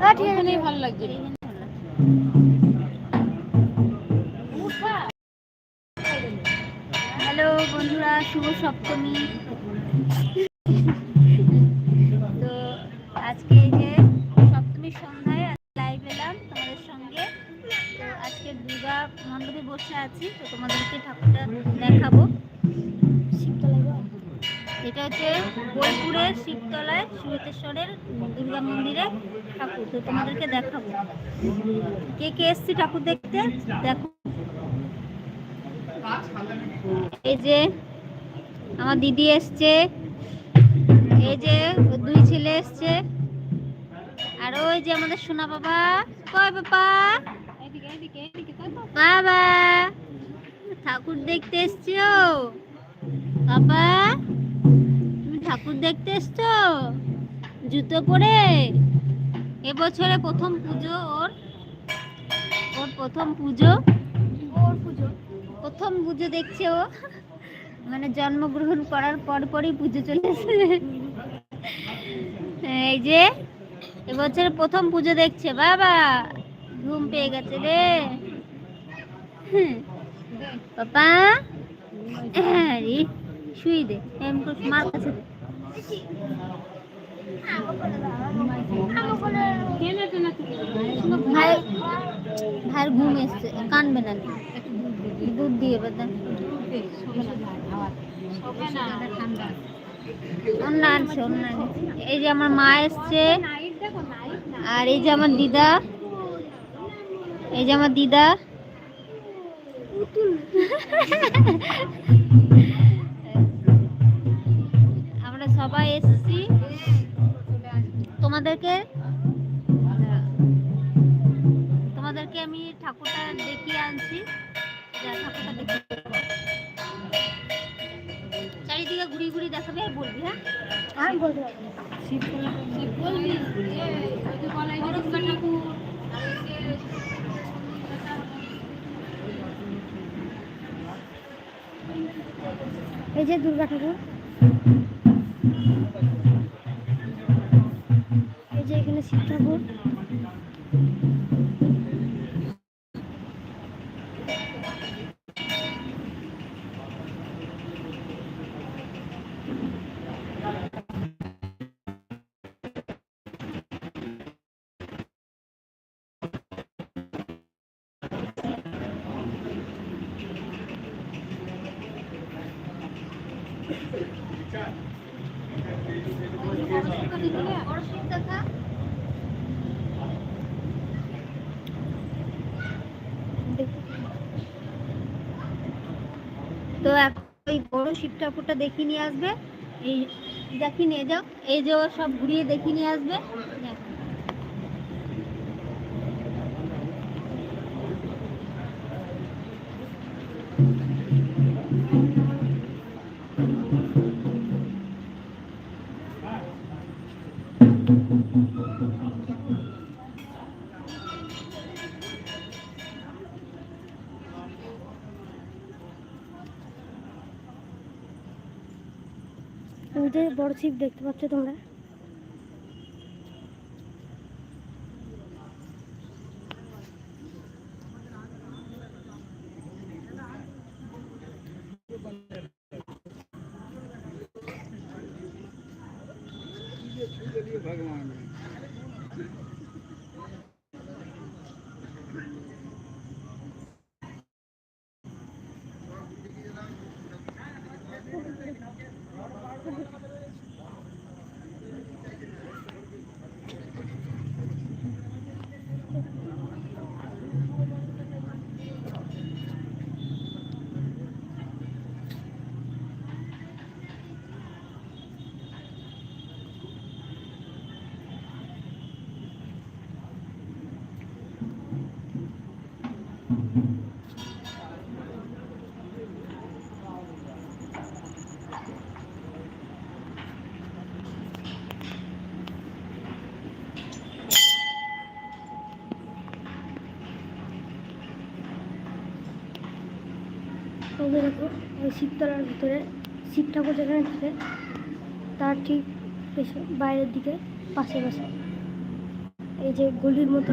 ওখানেই ভালো লাগছে হ্যালো বন্ধুরা শুভ সপ্তমী। এটা হচ্ছে বোলপুরের শিবতলায় সুরেতেশ্বরের দুর্গা মন্দিরে ঠাকুর। তো তোমাদেরকে দেখাবো। কে কে এসছি ঠাকুর দেখতে? দেখো। এই যে আমার দিদি এসছে। এই যে দুই ছেলে এসছে। আর ওই যে আমাদের সোনা বাবা। কয় বাবা? বাবা, ঠাকুর দেখতে এসছো বাবা ঠাকুর দেখতে এসছো? জুতো পরে? এবছরে প্রথম পুজো ওর? ওর প্রথম পুজো? ওর পুজো। প্রথম পুজো দেখছে ও? মানে জন্মগ্রহণ করার পর পরই পুজো চলেছে এই যে এবছরে প্রথম পুজো দেখছে বাবা! ঘুম পেয়ে গেছে রে। পাপা? হ্যাঁ শুই দে। এম মার কাছে দে। ভাই ভাইয়ের ঘুম এসছে, কানবে না। দুধ দিয়ে বেদান অন্য আনছে অন্য এই যে আমার মা এসছে, আর এই যে আমার দিদা, এই যে আমার দিদা। সবাই এসেছি। তোমাদেরকে তোমাদেরকে আমি ঠাকুরটা দেখিয়ে আনছি। ঠাকুরটা দেখিয়ে চারিদিকে ঘুরি ঘুরি দেখাবে আর বলবি হ্যাঁ? বলবি। ঠাকুর এই যে দুর্গা ঠাকুর। এই যে এখানে শিব ঠাকুর বড় শিব দেখা তো এখন ওই বড় শিব ঠাকুরটা দেখিয়ে নিয়ে আসবে। এই দেখি নিয়ে যাও। এই যে সব ঘুরিয়ে দেখিয়ে নিয়ে আসবে। Thank ওই যে বড় শিব দেখতে পাচ্ছ তোমরা? শিবতলার ভিতরে শিব ঠাকুর যেখানে থাকে, তার ঠিক বাইরের দিকে পাশে পাশে এই যে গলির মতো।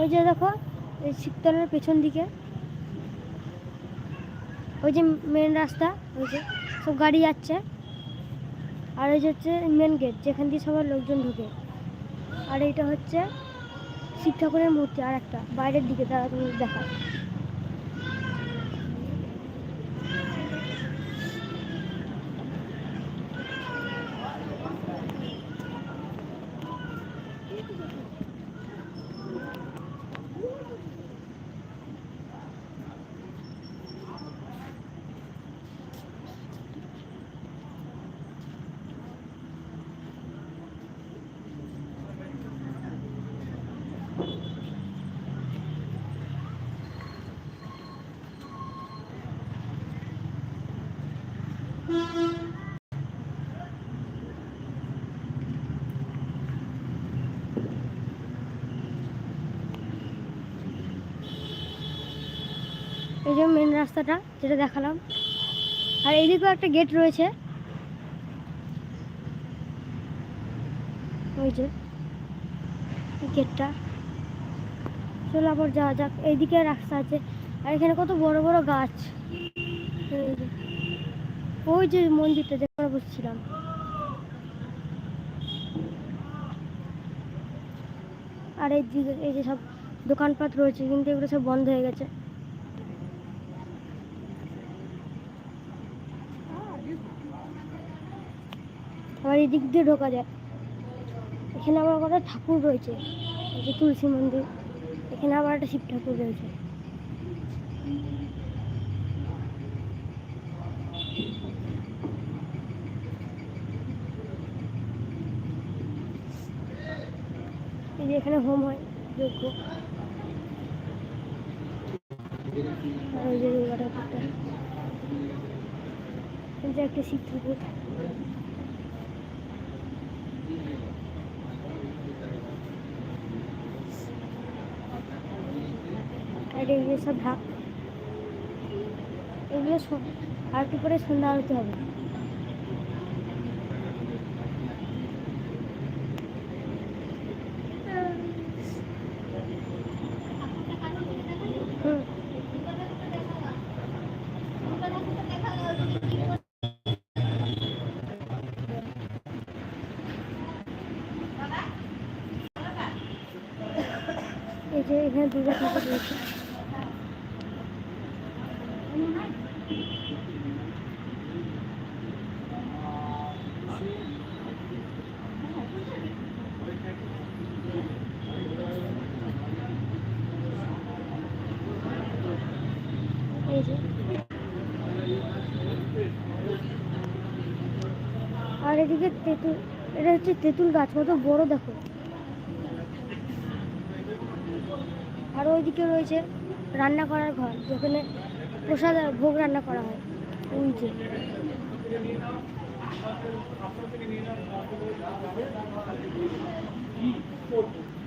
ওই যে দেখো এই শিবতলার পেছন দিকে। ওই যে মেন রাস্তা, ওই যে সব গাড়ি যাচ্ছে। আর ওই যে হচ্ছে মেন গেট যেখান দিয়ে সবার লোকজন ঢোকে। আর এইটা হচ্ছে শিব ঠাকুরের মূর্তি আর একটা বাইরের দিকে, তারা দেখা এই যে মেন রাস্তাটা, যেটা দেখালাম। আর এইদিকেও একটা গেট রয়েছে। ওই যে গেটটা চলো আবার যাওয়া যাক। এইদিকে রাস্তা আছে। আর এখানে কত বড় বড় গাছ। ওই যে মন্দিরটা যেখানে বসছিলাম আর এই এই যে সব দোকানপাট রয়েছে, কিন্তু এগুলো সব বন্ধ হয়ে গেছে। আবার এদিক দিয়ে ঢোকা যায়। এখানে আবার কটা ঠাকুর রয়েছে যে তুলসী মন্দির। এখানে আবার একটা শিব ঠাকুর রয়েছে। এই যে এখানে হোম হয়, যজ্ঞ। আর ওই যে দুর্গা ঠাকুরটা একটা শিব ঠাকুর। আর যে সব ঢাক। এগুলো আর কি করে সন্ধ্যা আরতি হবে। এই যে এখানে দুর্গা ঠাকুর রয়েছে এই যে আর এদিকে তেঁতুল, এটা হচ্ছে তেঁতুল গাছ, কত বড় দেখো। আর ওইদিকে রয়েছে রান্না করার ঘর, যেখানে প্রসাদ আর ভোগ রান্না করা হয়। উঞ্চে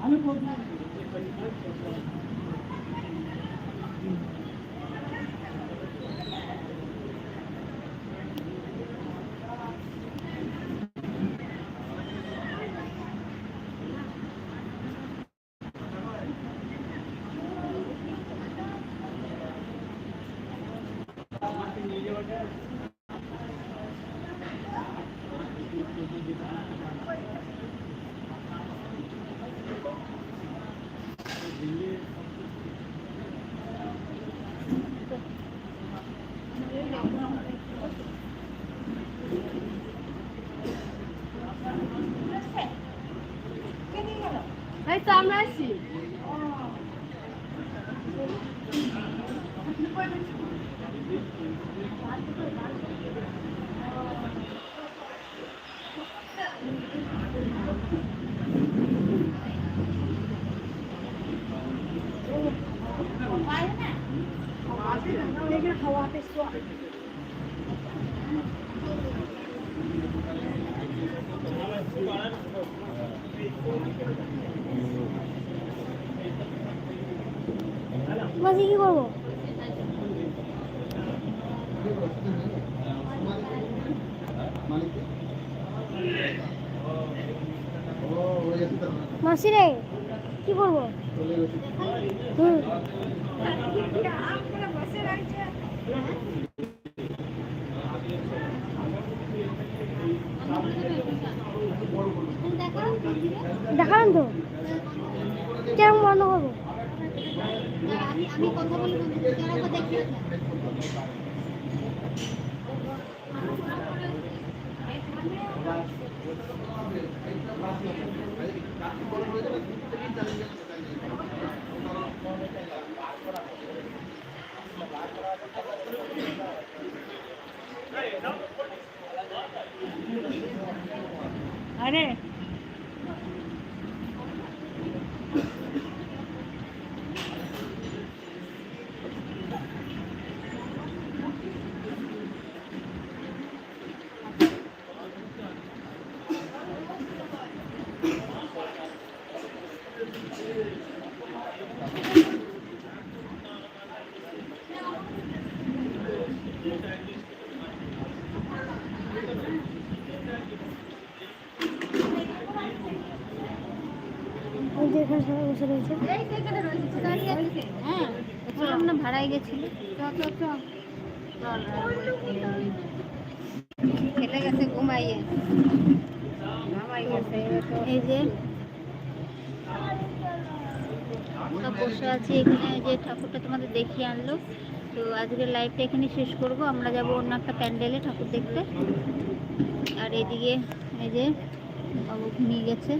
আমি মাঝে কি করব? মাসি রে কি করব? হুম। দেখালাম তো? কেমন বন্ধ করব? আমি কথা अरे হ্যাঁ ভাড়ায় গেছে ঘুমাইয়ে এই যে বসে আছি এখানে যে ঠাকুরটা তোমাদের দেখিয়ে আনলো তো আজকের লাইভটা এখানে শেষ করব আমরা যাব অন্য একটা প্যান্ডেলে ঠাকুর দেখতে। আর এদিকে এই যে বাবু ঘুমিয়ে গেছে।